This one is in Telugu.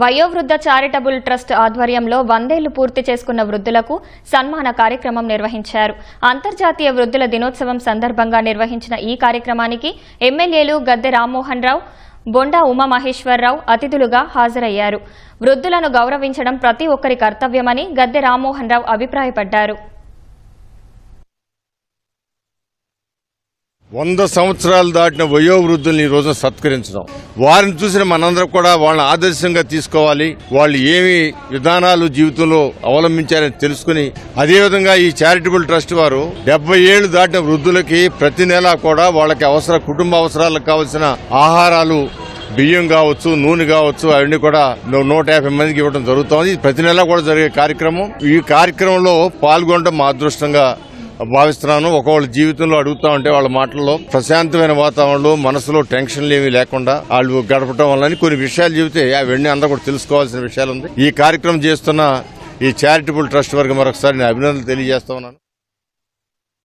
వయోవృద్ధ చారిటబుల్ ట్రస్ట్ ఆధ్వర్యంలో వందేళ్ళు పూర్తి చేసుకున్న వృద్ధులకు సన్మాన కార్యక్రమం నిర్వహించారు. అంతర్జాతీయ వృద్ధుల దినోత్సవం సందర్భంగా నిర్వహించిన ఈ కార్యక్రమానికి ఎమ్మెల్యేలు గద్దె రామ్మోహన్ రావు బొండా ఉమామహేశ్వరరావు అతిథులుగా హాజరయ్యారు. వృద్ధులను గౌరవించడం ప్రతి ఒక్కరి కర్తవ్యమని గద్దె రామ్మోహన్ రావు అభిప్రాయపడ్డారు. వంద సంవత్సరాలు దాటిన వయోవృద్ధుల్ని ఈ రోజున సత్కరించడం. వారిని చూసిన మనందరం కూడా వాళ్ళని ఆదర్శంగా తీసుకోవాలి. వాళ్ళు ఏమి విధానాలు జీవితంలో అవలంబించారని తెలుసుకుని అదేవిధంగా ఈ చారిటబుల్ ట్రస్ట్ వారు డెబ్బై ఏళ్ళు దాటిన వృద్ధులకి ప్రతి నెలా కూడా వాళ్ళకి అవసర కుటుంబ అవసరాలకు కావలసిన ఆహారాలు బియ్యం కావచ్చు నూనె కావచ్చు అవన్నీ కూడా నూట యాభై మందికి ఇవ్వడం జరుగుతోంది. ప్రతి నెలా కూడా జరిగే కార్యక్రమం. ఈ కార్యక్రమంలో పాల్గొనడం మా అదృష్టంగా భావిస్తున్నాను. ఒకవేళ జీవితంలో అడుగుతా ఉంటే వాళ్ళ మాటల్లో ప్రశాంతమైన వాతావరణంలో మనసులో టెన్షన్లు ఏమీ లేకుండా వాళ్ళు గడపడం వల్ల కొన్ని విషయాలు చెబితే అవన్నీ అందరూ కూడా తెలుసుకోవాల్సిన విషయాలు ఉంది. ఈ కార్యక్రమం చేస్తున్న ఈ చారిటబుల్ ట్రస్ట్ వరకు మరొకసారి నేను అభినందనలు తెలియజేస్తా ఉన్నాను.